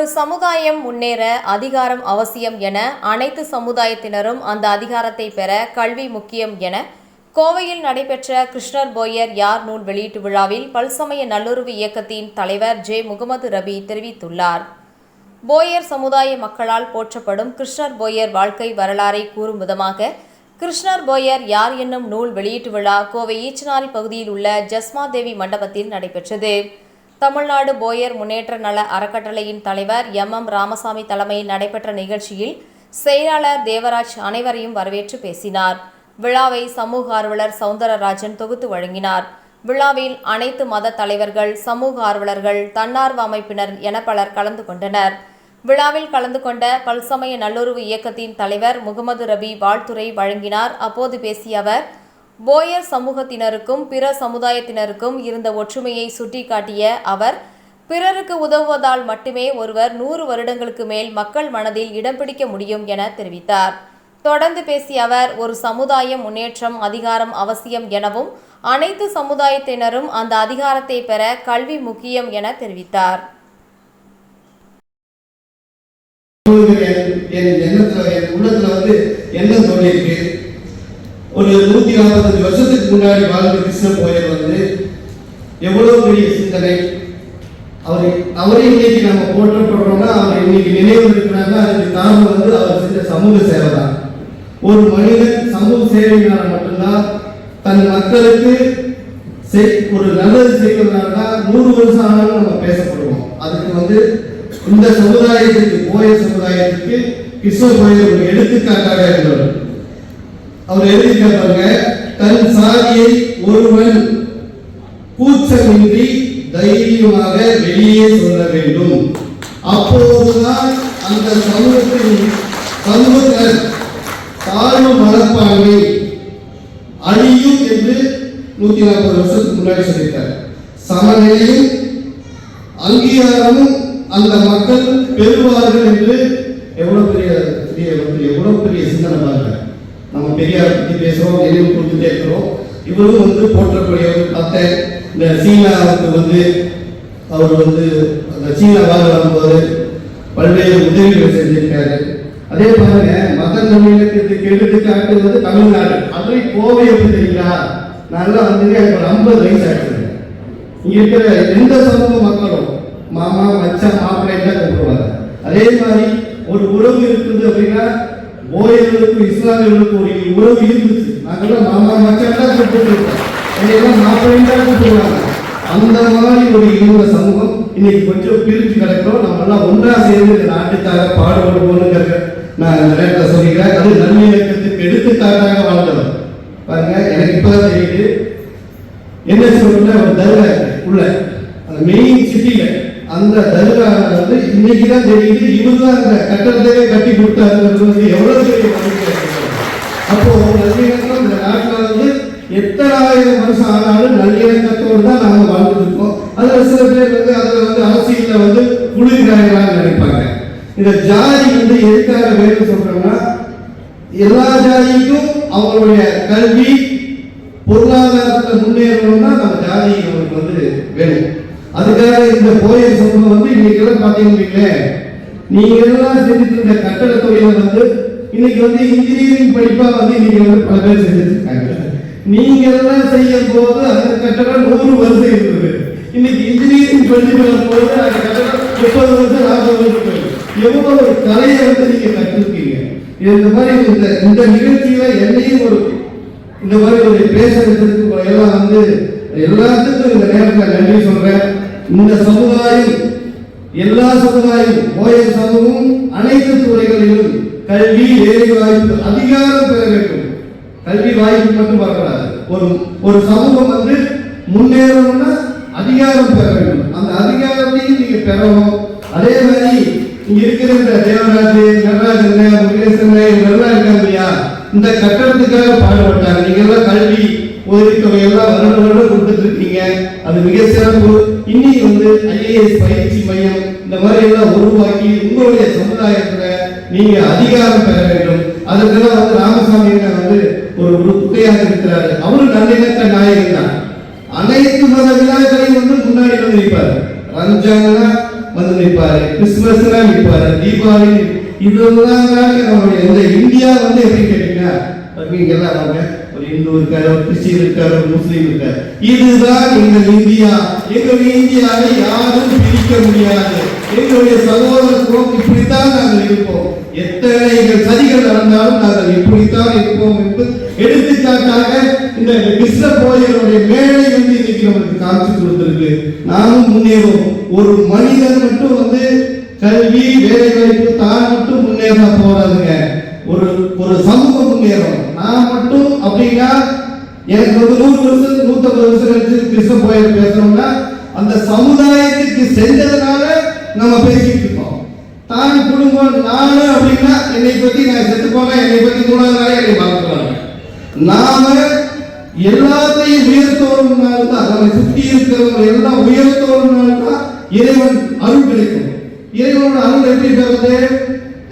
ஒரு சமுதாயம் முன்னேற அதிகாரம் அவசியம் என அனைத்து சமுதாயத்தினரும் அந்த அதிகாரத்தை பெற கல்வி முக்கியம் என கோவையில் நடைபெற்ற கிருஷ்ணர் போயர் யார் நூல் வெளியீட்டு விழாவில் பல்சமய நல்லுறவு இயக்கத்தின் தலைவர் ஜே முகமது ரபி தெரிவித்துள்ளார். போயர் சமுதாய மக்களால் போற்றப்படும் கிருஷ்ணர் போயர் வாழ்க்கை வரலாறை கூறும் விதமாக கிருஷ்ணர் போயர் யார் என்னும் நூல் வெளியீட்டு விழா கோவை ஈச்சனாரி பகுதியில் உள்ள ஜஸ்மா தேவி மண்டபத்தில் நடைபெற்றது. தமிழ்நாடு போயர் முன்னேற்ற நல அறக்கட்டளையின் தலைவர் எம். எம். ராமசாமி தலைமையில் நடைபெற்ற நிகழ்ச்சியில் செயலாளர் தேவராஜ் அனைவரையும் வரவேற்று பேசினார். விழாவை சமூக ஆர்வலர் சவுந்தரராஜன் தொகுத்து வழங்கினார். விழாவில் அனைத்து மத தலைவர்கள் சமூக ஆர்வலர்கள் தன்னார்வ அமைப்பினர் என பலர் கலந்து கொண்டனர். விழாவில் கலந்து கொண்ட பல்சமய நல்லுறவு இயக்கத்தின் தலைவர் முகமது ரபி வாழ்த்துரை வழங்கினார். அப்போது பேசிய அவர் போயர் சமூகத்தினருக்கும் பிற சமுதாயத்தினருக்கும் இருந்த ஒற்றுமையை சுட்டிக்காட்டிய அவர் பிறருக்கு உதவுவதால் மட்டுமே ஒருவர் நூறு வருடங்களுக்கு மேல் மக்கள் மனதில் இடம் பிடிக்க முடியும் என தெரிவித்தார். தொடர்ந்து பேசிய அவர் ஒரு சமுதாயம் முன்னேற்றம் அதிகாரம் அவசியம் எனவும் அனைத்து சமுதாயத்தினரும் அந்த அதிகாரத்தை பெற கல்வி முக்கியம் என தெரிவித்தார். என் எண்ணத்துல என் உள்ளத்துல வந்து என்ன சொல்லியிருக்கு? ஒரு நூத்தி நாற்பத்தஞ்சு வருஷத்துக்கு முன்னாடி வாழ்ந்த கிருஷ்ண போயர் வந்து எவ்வளவு பெரிய சிந்தனை. அவர் அவரை இன்னைக்கு நம்ம போற்றப்படுறோம்னா அவர் இன்னைக்கு நினைவு இருக்கிறாங்கன்னா அதுக்கு காரணம் வந்து அவர் செஞ்ச சமூக சேவை தான். ஒரு மனிதன் சமூக சேவையினால மட்டும்தான் தன் மக்களுக்கு ஒரு நல்லது செய்வதனால தான் நூறு வருஷம் ஆனாலும் நம்ம பேசப்படுவோம். அதுக்கு வந்து இந்த சமுதாயத்துக்கு போய சமுதாயத்துக்கு கிருஷ்ண கோயில் ஒரு எடுத்துக்காட்டாக இருந்தவர். அவர் எழுதியிருக்காங்க தன் சாதியை ஒருவன் கூச்சமின்றி தைரியமாக வெளியே சொல்ல வேண்டும். அப்போதுதான் அந்த சமூகத்தின் சமூகத்தினர் தாழ்வு மனப்பான்மை அழியும் என்று நூத்தி நாற்பது வருஷத்துக்கு முன்னாடி சொல்லியிருக்கார். சமநிலையும் அங்கீகாரமும் அந்த மக்கள் பெறுவார்கள் என்று எவ்வளவு பெரிய பெரிய எவ்வளவு பெரிய சிந்தனை பாருங்க. நம்ம பெரியார் பத்தி பேசுறோம் நினைவு கொடுத்துட்டே இருக்கிறோம் இவரும் வந்து போற்றக்கூடியவர் மற்ற இந்த சீனாவுக்கு வந்து அவர் வந்து அந்த சீனாவாக வரும்போது பல்வேறு உதவிகள் செஞ்சிருக்காரு. அதே பாருங்க மத நல்லிணக்கத்துக்கு எடுத்துக்காட்டு வந்து தமிழ்நாடு. அதுவும் கோவை எப்படி தெரியுங்களா நல்லா வந்து எனக்கு ஒரு ஐம்பது வயசு ஆகிடுது இங்க இருக்கிற எந்த சமூக மக்களும் மாமா மச்சான் மாப்பிள்ளை தான் கூப்பிடுவாங்க. அதே மாதிரி ஒரு உறவு இருக்குது அப்படின்னா ஓயர்களுக்கும் இஸ்லாமியர்களுக்கும் ஒரு உறவு இருந்துச்சு. நாங்கெல்லாம் மாமா மச்சான் தான் எல்லாம் மாப்பிள்ளை கூப்பிடுவாங்க. அந்த மாதிரி ஒரு இருந்த சமூகம் இன்னைக்கு கொஞ்சம் பிரிஞ்சு கிடக்கிறோம். நம்ம எல்லாம் ஒன்றா சேர்ந்து இந்த நாட்டுக்காக பாடுபடுவோம்ங்கிறத நான் இந்த நேரத்தில் சொல்லிக்கிறேன். அது நல்லிணக்கத்துக்கு எடுத்துக்காட்டாக வாழ்ந்தவர் பாருங்க எனக்கு இப்பதான் தெரியுது. என்ன சொல்றோம்னா ஒரு தர்கா உள்ள. அந்த மெயின் சிட்டியில் அந்த தர்கா வந்து இன்னைக்கு தான் தெரியுது இவர் தான் அந்த கட்டடத்தையே கட்டி கொடுத்தாருங்கிறது வந்து எவ்வளவு பெரிய நம்பிக்கை அப்போ நல்லிணக்கம் இந்த நாட்டில் வந்து எத்தனாயிரம் வருஷம் ஆனாலும் நல்லிணக்கத்தோடு தான் நாங்கள் வாழ்ந்துட்டு இருக்கோம். சில பேர் வந்து அதில் வந்து அரசியலில் வந்து குளிர்காயங்களாக நினைப்பாங்க. இந்த ஜாதி வந்து எதுக்காக வேணும் சொல்றோம்னா எல்லா ஜாதிக்கும் அவங்களுடைய கல்வி பொருளாதாரத்தில் முன்னேறணும்னா நம்ம ஜாதி நமக்கு வந்து வேணும். அதுக்காக இந்த போயர் சமூகம் வந்து இன்னைக்கு எல்லாம் பார்த்தீங்கன்னு நீங்க எல்லாம் செஞ்சுட்டு இருந்த கட்டட தொழிலை வந்து இன்னைக்கு வந்து இன்ஜினியரிங் படிப்பா வந்து இன்னைக்கு வந்து பல பேர் செஞ்சுட்டு இருக்காங்க நீங்க எல்லாம் செய்யும் போது அந்த கட்டடம் நூறு வருஷம் இருந்தது. இன்னைக்கு இன்ஜினியரிங் படிச்சு வரும்போது அந்த கட்டடம் முப்பது வருஷம் நாற்பது வருஷம் எவ்வளவு ஒரு கலையை வந்து நீங்க கற்றுருக்கீங்க? இந்த மாதிரி இந்த இந்த நிகழ்ச்சியில என்னையும் ஒரு இந்த மாதிரி ஒரு பேசுறதுக்கு எல்லாம் வந்து எல்லாத்துக்கும் இந்த நேரத்தில் நன்றி சொல்றேன். இந்த சமுதாயம் எல்லா சமுதாயம் ஓயர் சமூகம் அனைத்து துறைகளிலும் கல்வி வேலை வாய்ப்பு அதிகாரம் பெற வேண்டும். கல்வி வாய்ப்பு மட்டும் வரக்கூடாது ஒரு ஒரு சமூகம் வந்து முன்னேறணும்னா அதிகாரம் பெற வேண்டும். அந்த அதிகாரத்தையும் நீங்க பெறணும். அதே மாதிரி இங்க இருக்கிற இந்த தேவராஜ் நடராஜன் முருகேசன் இவங்கெல்லாம் இருக்காங்க இல்லையா? இந்த கட்டடத்துக்காக பாடுபட்டாங்க. நீங்க எல்லாம் கல்வி உதவித்தொகை எல்லாம் வருடம் வருடம் கொடுத்துட்டு இருக்கீங்க. அது மிக சிறப்பு இன்னைக்கு வந்து ஐஏஎஸ் பயிற்சி மையம் இந்த மாதிரி எல்லாம் உருவாக்கி உங்களுடைய சமுதாயத்துல நீங்க அதிகாரம் பெற வேண்டும். அதற்கெல்லாம் வந்து ராமசாமி வந்து ஒரு ஒரு இருக்கிறாரு. அவரும் நல்லிணக்க நாயகன் தான். அனைத்து மத விழாக்களையும் வந்து முன்னாடி வந்து நிற்பாரு. ரம்ஜான்னா வந்து நிற்பாரு. கிறிஸ்துமஸ்னா நிற்பாரு. தீபாவளி இதெல்லாம் தாங்க நம்மளுடைய இந்த இந்தியா வந்து எப்படி கேட்டீங்கன்னா நீங்க எல்லாம் ஒரு இந்து இருக்காரு ஒரு கிறிஸ்டின் இருக்காரு ஒரு முஸ்லீம் இருக்காரு இதுதான் எங்கள் இந்தியா. எங்கள் இந்தியாவை யாரும் பிரிக்க முடியாது. எங்களுடைய சகோதரத்துவம் இப்படித்தான் நாங்கள் இருப்போம். எத்தனை எங்கள் சதிகள் நடந்தாலும் நாங்கள் இப்படித்தான் இருப்போம் என்று எடுத்துக்காட்டாக இந்த கிருஷ்ண கோயிலுடைய மேடை வந்து இன்னைக்கு நம்மளுக்கு காமிச்சு கொடுத்திருக்கு. நாமும் முன்னேறும் ஒரு மனிதன் மட்டும் வந்து கல்வி வேலை வாய்ப்பு தான் மட்டும் முன்னேறா போறாதுங்க. ஒரு ஒரு சமூகம் முன்னேறணும். நான் மட்டும் அப்படின்னா எனக்கு வந்து நூறு வருஷம் நூத்தம்பது வருஷம் கழிச்சு கிருஷ்ண கோயில் பேசணும்னா அந்த சமுதாயத்துக்கு செஞ்சதுனால நம்ம பேசிட்டு இருக்கோம். தான் குடும்பம் நானு அப்படின்னா என்னை பத்தி நான் செத்து போனா என்னை பத்தி மூணாவது நாளே என்னை பார்க்கிறாங்க நாம எல்லாத்தையும் உயர்த்தோம்னால தான் நம்மை சுற்றி இருக்கிறவங்க எல்லாம் உயர்த்தோம்னால தான் இறைவன் அருள் கிடைக்கும். இறைவனோட அருள் எப்படி பெறுறது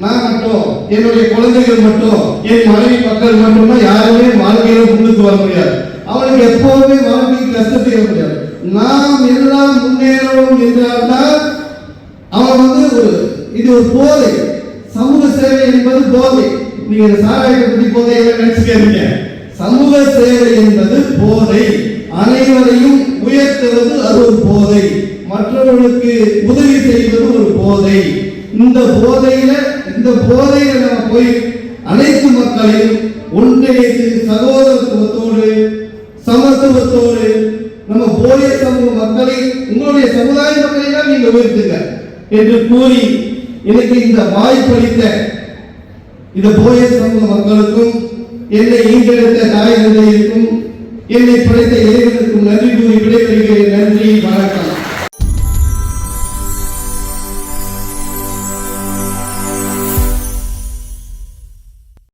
நான் மட்டும் என்னுடைய குழந்தைகள் மட்டும் என் மனைவி மக்கள் மட்டும்தான் யாருமே வாழ்க்கையில முன்னுக்கு வர முடியாது. அவனுக்கு எப்போதுமே வாழ்க்கைக்கு கஷ்டத்தை முடியாது. நாம் எல்லாம் முன்னேறணும் என்றால்தான் அவன் வந்து ஒரு இது ஒரு போதை. சமூக சேவை என்பது போதை. நீங்க சாராயத்தை பத்தி போதை நினைச்சுக்காதீங்க சமூக சேவை என்பது போதை. அனைவரையும் உயர்த்துவது அது ஒரு போதை. மற்றவர்களுக்கு உதவி செய்வது ஒரு போதை. இந்த போதையில இந்த போதையில நம்ம போய் அனைத்து மக்களையும் ஒன்றிணைத்து சகோதரத்துவத்தோடு சமத்துவத்தோடு நம்ம போய சமூக மக்களை உங்களுடைய சமுதாய மக்களை தான் நீங்க உயர்த்துங்க என்று கூறி எனக்கு இந்த வாய்ப்பளித்த இந்த போய சமூக மக்களுக்கும் என்னை ஈண்டெடுத்த தாய் தந்தையிற்கும் என்னை படைத்த இறைவனுக்கும் நன்றி கூறி விடைபெறுகிறேன்.